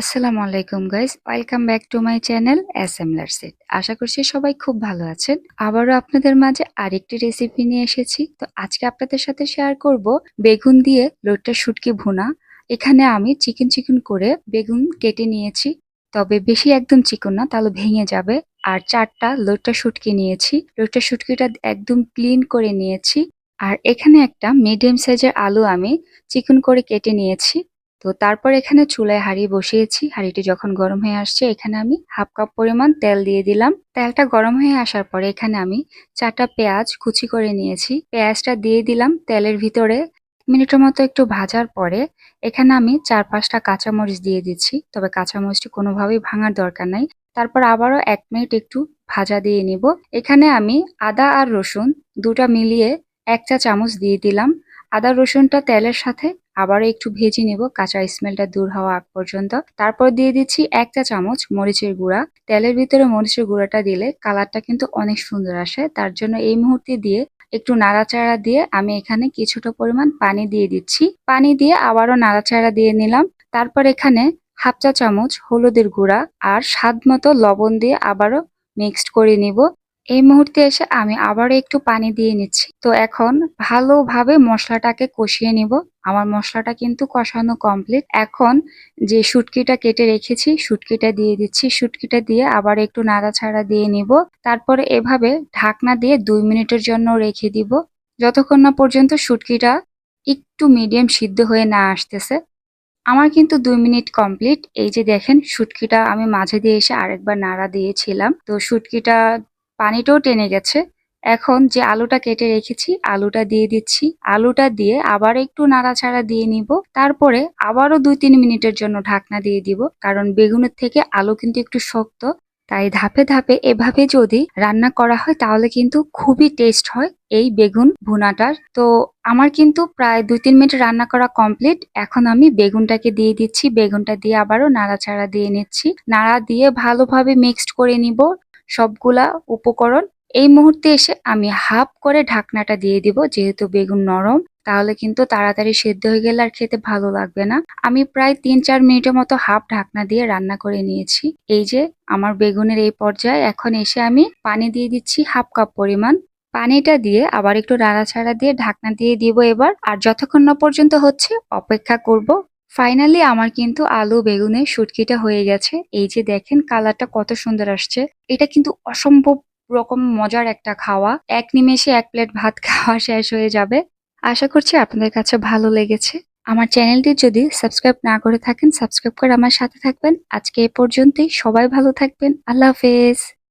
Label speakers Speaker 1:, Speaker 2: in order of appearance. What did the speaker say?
Speaker 1: আসসালামু আলাইকুম guys welcome back to my channel S M লার্সিট আশা করছি সবাই খুব ভালো আছেন। আবারও আপনাদের মাঝে আরেকটি রেসিপি নিয়ে এসেছি। তো আজকে আপনাদের সাথে শেয়ার করব বেগুন দিয়ে লোটটা শুটকি ভুনা। এখানে আমি চিকেন চিকেন করে বেগুন কেটে নিয়েছি। তবে বেশি একদম চিকন না, তাহলে ভেঙে যাবে। আর চারটা লোটটা শুটকি নিয়েছি। লোটটা শুটকিটা একদম ক্লিন করে নিয়েছি। আর এখানে একটা মিডিয়াম সাইজের আলু আমি চিকন করে কেটে নিয়েছি। তো তারপর এখানে চুলায় হাঁড়ি বসিয়েছি। হাঁড়িটি যখন গরম হয়ে আসছে, এখানে আমি হাফ কাপ পরিমাণ তেল দিয়ে দিলাম। তেলটা গরম হয়ে আসার পরে এখানে আমি চারটা পেঁয়াজ কুচি করে নিয়েছি। পেঁয়াজটা দিয়ে দিলাম তেলের ভিতরে। মিনিটের মতো একটু ভাজার পরে এখানে আমি চার পাঁচটা কাঁচামরিচ দিয়ে দিচ্ছি। তবে কাঁচামরিচটি কোনোভাবেই ভাঙার দরকার নাই। তারপর আবারও এক মিনিট একটু ভাজা দিয়ে নিব। এখানে আমি আদা আর রসুন দুটা মিলিয়ে এক চা চামচ দিয়ে দিলাম। আদা রসুনটা তেলের সাথে আবারও একটু ভেজে নেব, কাঁচা স্মেলটা দূর হওয়া আগ পর্যন্ত। তারপর দিয়ে দিচ্ছি এক চা চামচ মরিচের গুঁড়া। তেলের ভিতরে মরিচের গুঁড়াটা দিলে কালারটা কিন্তু অনেক সুন্দর আসে। তার জন্য এই মুহূর্তে দিয়ে একটু নাড়াচাড়া দিয়ে আমি এখানে কিছুটা পরিমাণ পানি দিয়ে দিচ্ছি। পানি দিয়ে আবারও নাড়াচাড়া দিয়ে নিলাম। তারপর এখানে হাফ চা চামচ হলুদের গুঁড়া আর স্বাদ মতো লবণ দিয়ে আবারও মিক্সড করে নিব। এই মুহূর্তে এসে আমি আবারও একটু পানি দিয়ে নিচ্ছি। তো এখন ভালোভাবে মশলাটাকে কষিয়ে নিব। আমার মশলাটা কিন্তু কষানো কমপ্লিট এখন যে শুটকিটা কেটে রেখেছি, শুটকিটা দিয়ে দিচ্ছি। শুটকিটা দিয়ে আবার একটু নাড়াছাড়া দিয়ে নিব। তারপরে এভাবে ঢাকনা দিয়ে দুই মিনিটের জন্য রেখে দিব। যতক্ষণ না পর্যন্ত শুটকিটা একটু মিডিয়াম সিদ্ধ হয়ে না আসতেছে। আমার কিন্তু দুই মিনিট কমপ্লিট এই যে দেখেন, শুটকিটা আমি মাঝে দিয়ে এসে আরেকবার নাড়া দিয়েছিলাম। তো শুটকিটা পানিটাও টেনে গেছে। এখন যে আলুটা কেটে রেখেছি, আলুটা দিয়ে দিচ্ছি। আলুটা দিয়ে আবার একটু নাড়াচাড়া দিয়ে নিব। তারপরে আবারও দুই তিন মিনিটের জন্য ঢাকনা দিয়ে দিব, কারণ বেগুনের থেকে আলু কিন্তু একটু শক্ত। তাই ধাপে ধাপে এভাবে যদি রান্না করা হয়, তাহলে কিন্তু খুবই টেস্ট হয় এই বেগুন ভুনাটার। তো আমার কিন্তু প্রায় দুই তিন মিনিট রান্না করা কমপ্লিট। এখন আমি বেগুনটাকে দিয়ে দিচ্ছি, বেগুনটা দিয়ে আবারও নাড়াচাড়া দিয়ে নিচ্ছি। নাড়া দিয়ে ভালোভাবে মিক্সড করে নিব সবগুলা উপকরণ। এই মুহূর্তে এসে আমি হাফ করে ঢাকনাটা দিয়ে দিব, যেহেতু বেগুন নরম, তাহলে কিন্তু তাড়াতাড়ি সেদ্ধ হয়ে গেলে আর খেতে ভালো লাগবে না। আমি প্রায় তিন চার মিনিটের মতো হাফ ঢাকনা দিয়ে রান্না করে নিয়েছি। এই যে, আমার বেগুনের এই পর্যায়ে এখন এসে আমি পানি দিয়ে দিচ্ছি হাফ কাপ পরিমাণ। পানিটা দিয়ে আবার একটু নাড়াচাড়া দিয়ে ঢাকনা দিয়ে দিব এবার। আর যতক্ষণ না পর্যন্ত হচ্ছে, অপেক্ষা করব। ফাইনালি আমার কিন্তু আলু বেগুনের শুটকিটা হয়ে গেছে। এই যে দেখেন, কালারটা কত সুন্দর আসছে। এটা কিন্তু অসম্ভব রকম মজার একটা খাওয়া। এক নিমেষে এক প্লেট ভাত খাওয়া শেষ হয়ে যাবে। আশা করছি আপনাদের কাছে ভালো লেগেছে। আমার চ্যানেলটি যদি সাবস্ক্রাইব না করে থাকেন, সাবস্ক্রাইব করে আমার সাথে থাকবেন। আজকে এ পর্যন্তই। সবাই ভালো থাকবেন। আল্লাহ হাফেজ।